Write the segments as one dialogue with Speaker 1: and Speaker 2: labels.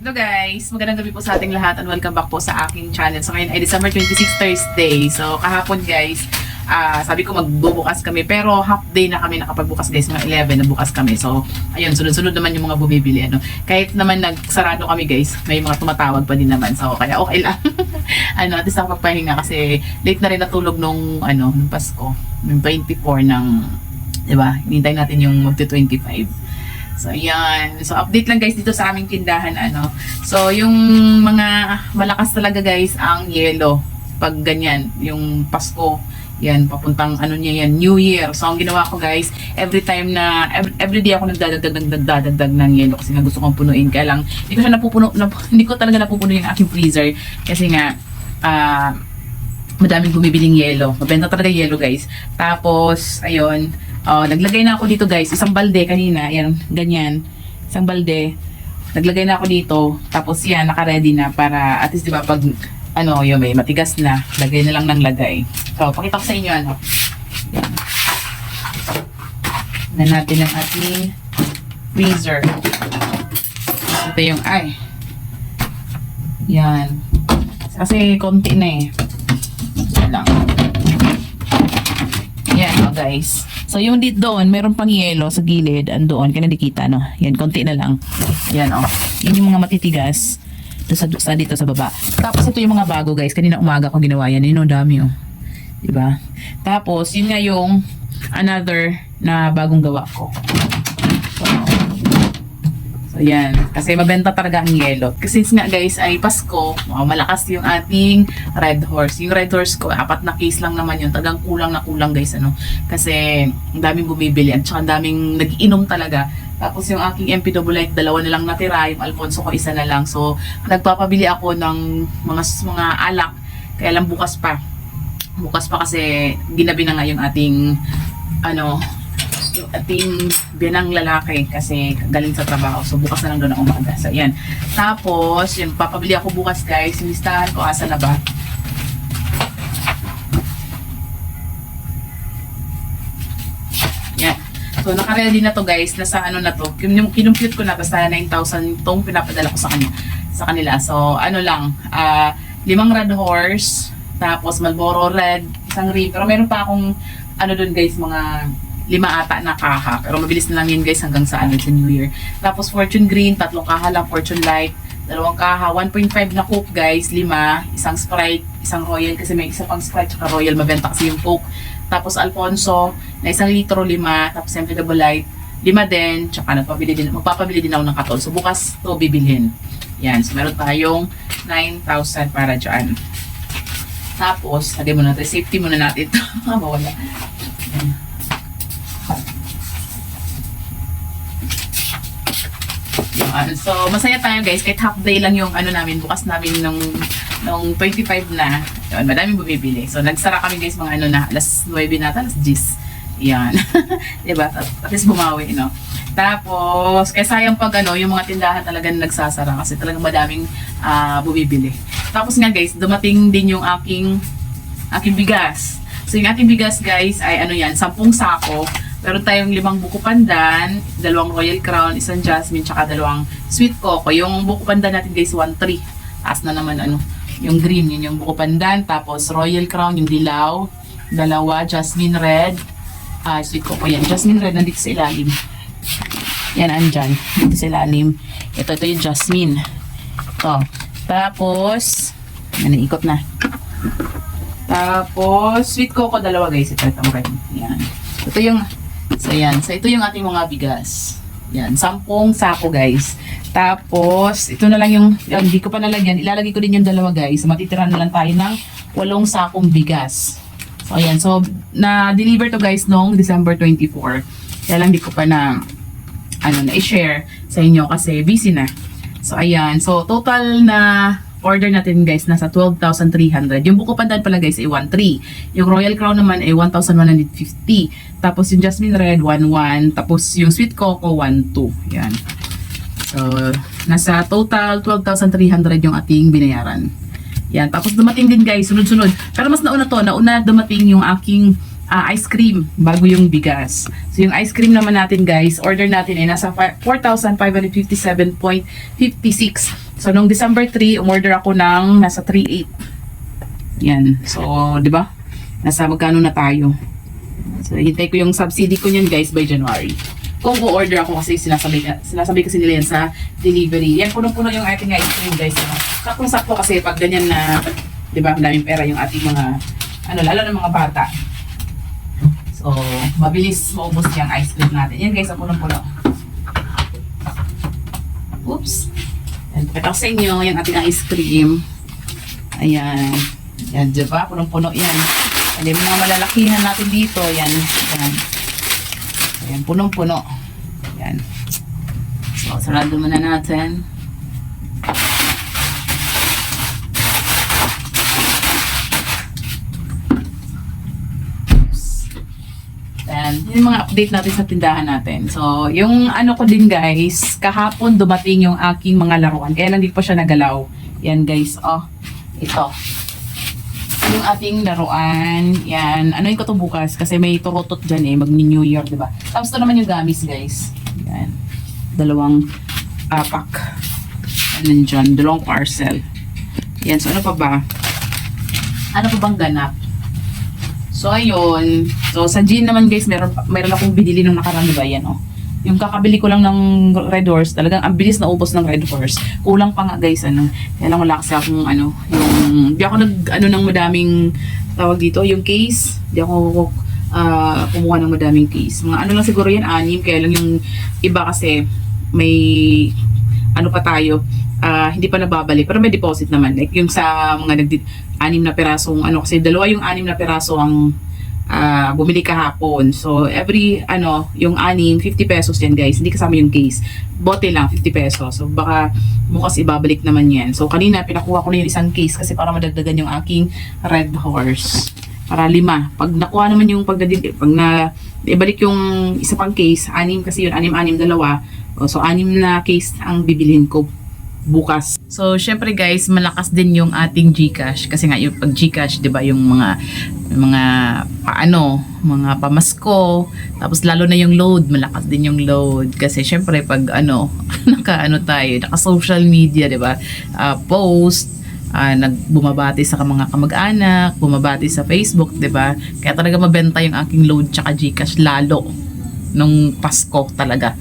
Speaker 1: Hello guys, magandang gabi po sa ating lahat and welcome back po sa aking channel. So ngayon ay December 26 Thursday. So kahapon guys, ah sabi ko magbubukas kami pero half day na kami nakapagbukas guys, mga 11 na bukas kami. So ayun, sunod-sunod naman yung mga bumibili. Ano. Kahit naman nagsarado kami guys, may mga tumatawag pa din naman. So kaya okay lang. ano, at least nakapagpahinga kasi late na rin natulog nung ano, nung Pasko. Nung 24 ng, di ba? Hinintay natin yung magto 25. So, ayan. So, update lang guys dito sa aming tindahan, ano. So, yung mga malakas talaga guys, ang yellow. Pag ganyan, yung Pasko, yan, papuntang ano niya yan, New Year. So, ang ginawa ko guys, every time na, every, every day ako nagdadagdag, nagdadagdag ng yellow kasi nga gusto kong punuin. Kaya lang, hindi ko siya napupuno, nap, hindi ko talaga napupuno yung aking freezer. Kasi nga, ah, madaming bumibiling yellow. Mabenta talaga yellow, guys. Tapos, ayun, oh, naglagay na ako dito, guys. Isang balde kanina, yan, ganyan. Isang balde. Naglagay na ako dito. Tapos yan, naka-ready na para, at least, di ba, pag, ano, yun, may matigas na, lagay na lang ng lagay. So, pakita ko sa inyo, ano. Yan. Na natin ang ating freezer. Ito yung, ay. Yan. Kasi konti na eh. Yan lang. Yan, oh guys. So, yung dito doon, meron pang yelo sa gilid. Andoon, kaya nakikita, no? Yan, konti na lang. Yan, oh. Yun yung mga matitigas. Dito sa, sa dito sa baba. Tapos, ito yung mga bago, guys. Kanina umaga ko ginawa yan. Yun, ang dami, oh. Diba? Tapos, yun nga yung another na bagong gawa ko. So, So, yan. Kasi mabenta talaga ang yelo. Kasi nga guys ay Pasko, oh, malakas yung ating red horse. Yung red horse ko, apat na case lang naman yun. Tagang kulang na kulang guys. ano Kasi ang daming bumibili at saka daming nag-inom talaga. Tapos yung aking MP Double Light, dalawa na lang natira. Yung Alfonso ko, isa na lang. So, nagpapabili ako ng mga, mga alak. Kaya lang bukas pa. Bukas pa kasi ginabi na nga yung ating ano, yung ating binang lalaki kasi galing sa trabaho. So, bukas na lang doon ang umaga. So, yan. Tapos, yung papabili ako bukas, guys. Listahan ko, asa na ba? Yan. So, naka-ready na to, guys. Nasa ano na to. Kin- Kinumpute ko na. Basta 9,000 itong pinapadala ko sa kanila. Sa kanila. So, ano lang. ah limang red horse. Tapos, Marlboro red. Isang ring. Pero meron pa akong ano doon, guys, mga lima ata na kaha. Pero mabilis na lang yun guys hanggang sa ano sa New Year. Tapos Fortune Green, tatlong kaha lang. Fortune Light, dalawang kaha. 1.5 na Coke guys, lima. Isang Sprite, isang Royal kasi may isa pang Sprite tsaka Royal. Mabenta kasi yung Coke. Tapos Alfonso, na isang litro, lima. Tapos siyempre Double Light, lima din. Tsaka nagpapabili din, magpapabili din ako ng katol. So bukas to bibilhin. Yan. So meron tayong 9,000 para dyan. Tapos, lagay muna natin. Safety muna natin ito. Mawala. Yan. Yun. So, masaya tayo guys. Kahit half day lang yung ano namin, bukas namin nung, nung 25 na. Yun, madaming bumibili. So, nagsara kami guys mga ano na, alas 9 na, alas 10. Yan. diba? At, at least bumawi, no? Tapos, kaya sayang pag ano, yung mga tindahan talagang nagsasara kasi talagang madaming ah, bumibili. Tapos nga guys, dumating din yung aking aking bigas. So yung ating bigas guys ay ano yan, 10 sako. Meron tayong limang buko pandan, dalawang royal crown, isang jasmine, tsaka dalawang sweet coco. Yung buko pandan natin guys, 1-3. Taas na naman ano, yung green, yun yung buko pandan. Tapos royal crown, yung dilaw. Dalawa, jasmine red. Ah, sweet coco yan. Jasmine red nandito sa ilalim. Yan, andyan. Dito sa ilalim. Ito, ito yung jasmine. Ito. Tapos, ano, ikot na. Tapos, sweet coco dalawa guys. Ito, ito, red. Yan. Ito yung, so yan. So, ito yung ating mga bigas. Yan, sampung sako guys. Tapos, ito na lang yung, hindi ko pa nalagyan. Ilalagay ko din yung dalawa guys. Matitira na lang tayo ng walong sakong bigas. So, ayan. So, na-deliver to guys noong December 24. Kaya lang di ko pa na, ano, na-share sa inyo kasi busy na. So, ayan. So, total na order natin guys, nasa 12,300. Yung buko pandan pala guys ay 1,3. Yung Royal Crown naman ay 1,150. Tapos yung Jasmine Red, 1,1. Tapos yung Sweet Coco, 1,2. Yan. So, nasa total 12,300 yung ating binayaran. Yan. Tapos dumating din guys, sunod-sunod. Pero mas nauna to, nauna dumating yung aking ah, ice cream bago yung bigas. So yung ice cream naman natin guys, order natin ay nasa fi- 4,557.56. So, nung December 3, umorder ako ng nasa 3.8. Yan. So, di ba? Nasa magkano na tayo. So, hintay ko yung subsidy ko niyan guys by January. Kung o-order ako kasi sinasabay, sinasabay kasi nila yan sa delivery. Yan, punong-puno yung ating ice cream guys. Ano? Saktong-sakto kasi pag ganyan na, di ba, daming pera yung ating mga, ano, lalo ng mga bata. So, mabilis maubos yung ice cream natin. Yan guys, ang punong-puno. Oops. Yan, pakita ko sa inyo yung ating ice cream. Ayan. Yan, di ba? Punong-puno yan. Yung mga malalakihan natin dito. Yan. Yan. Ayan, punong-puno. Yan. So, sarado muna natin. Yan, yun yung mga update natin sa tindahan natin. So, yung ano ko din guys, kahapon dumating yung aking mga laruan. Kaya lang di pa siya nagalaw. Yan guys, oh. Ito. Yung ating laruan. Yan. Ano ko to bukas? Kasi may turotot dyan eh. Mag-New Year, di ba? Tapos ito naman yung gamis guys. Yan. Dalawang apak. Ano dyan? Dalawang parcel. Yan. So, ano pa ba? Ano pa bang ganap? So, ayun. So, sa gin naman guys, meron, meron akong binili nung nakaraan, di ba? Yan, oh. Yung kakabili ko lang ng Red Horse, talagang ang bilis na ubos ng Red Horse. Kulang pa nga guys, ano. Kaya lang wala kasi akong, ano, yung, di ako nag, ano, ng madaming, tawag dito, yung case. Di ako, ah, kumuha ng madaming case. Mga ano lang siguro yan, anim. Kaya lang yung iba kasi, may, ano pa tayo, ah, hindi pa nababalik. Pero may deposit naman. Like yung sa mga nag anim na pirasong ano kasi dalawa yung anim na piraso ang ah, bumili kahapon. So every ano, yung anim 50 pesos yan guys. Hindi kasama yung case. Bote lang 50 pesos. So baka bukas ibabalik naman yan. So kanina pinakuha ko na yung isang case kasi para madagdagan yung aking red horse. Para lima. Pag nakuha naman yung pag, pag na ibalik yung isa pang case, anim kasi yun, anim-anim dalawa. O, So anim na case ang bibilhin ko bukas. So, syempre guys, malakas din yung ating GCash kasi nga yung pag GCash, 'di ba, yung mga mga paano, mga pamasko, tapos lalo na yung load, malakas din yung load kasi syempre pag ano, naka ano tayo, naka social media, 'di ba? Ah, post ah nagbumabati sa mga kamag-anak, bumabati sa Facebook, 'di ba? Kaya talaga mabenta yung aking load tsaka GCash lalo nung Pasko talaga.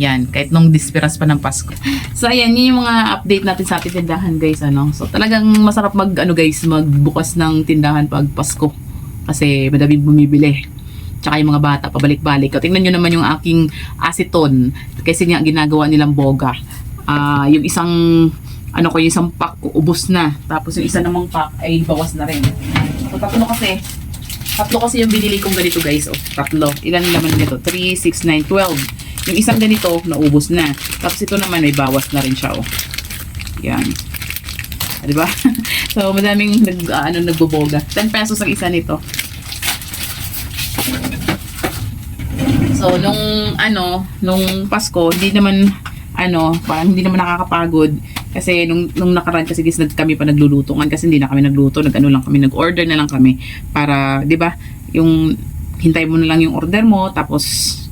Speaker 1: Yan, kahit nung disperas pa ng Pasko. So, ayan, yun yung mga update natin sa ating tindahan, guys, ano. So, talagang masarap mag, ano, guys, magbukas ng tindahan pag Pasko. Kasi madaming bumibili. Tsaka yung mga bata, pabalik-balik. O, tingnan nyo naman yung aking aceton. Kasi nga, ginagawa nilang boga. Ah, yung isang, ano ko, yung isang pack, ubos na. Tapos yung isa namang pack ay bawas na rin. So, tatlo kasi, Tatlo kasi yung binili kong ganito guys. Oh, tatlo. Ilan naman nito? 3, 6, 9, 12. Yung isang ganito, naubos na. Tapos ito naman, may bawas na rin siya. Oh. Yan. Ah, di ba? so, madaming nag, ah, ano, nagboboga. 10 pesos ang isa nito. So, nung, ano, nung Pasko, hindi naman, ano, parang hindi naman nakakapagod. Kasi nung, nung nakaraan kasi guys, nag, kami pa naglulutungan kasi hindi na kami nagluto. Nag-ano lang kami, nag-order na lang kami. Para, di ba, yung hintay mo na lang yung order mo, tapos,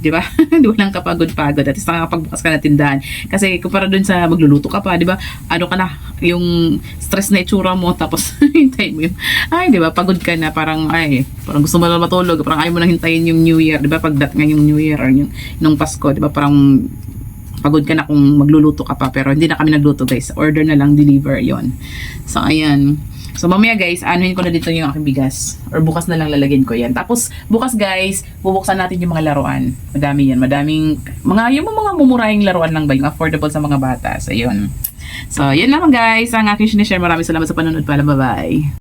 Speaker 1: di ba, di ba lang kapagod-pagod. At least nakakapagbukas ka na tindahan. Kasi kumpara dun sa magluluto ka pa, di ba, ano ka na, yung stress na itsura mo, tapos hintay mo yung, ay, di ba, pagod ka na, parang, ay, parang gusto mo na matulog, parang ayaw mo na hintayin yung New Year, di ba, pagdat nga yung New Year, or yung, nung Pasko, di ba, parang, pagod ka na kung magluluto ka pa pero hindi na kami nagluto guys. Order na lang deliver yon. So ayan so mamaya guys anuhin ko na dito yung aking bigas. Or bukas na lang lalagyan ko yan. Tapos bukas guys bubuksan natin yung mga laruan. Madami yan. Madaming mga yung mga mumurahing laruan lang ba? Yung affordable sa mga bata. So yun. So yan lang guys. Ang aking sinishare. Maraming salamat sa panonood. Pala bye bye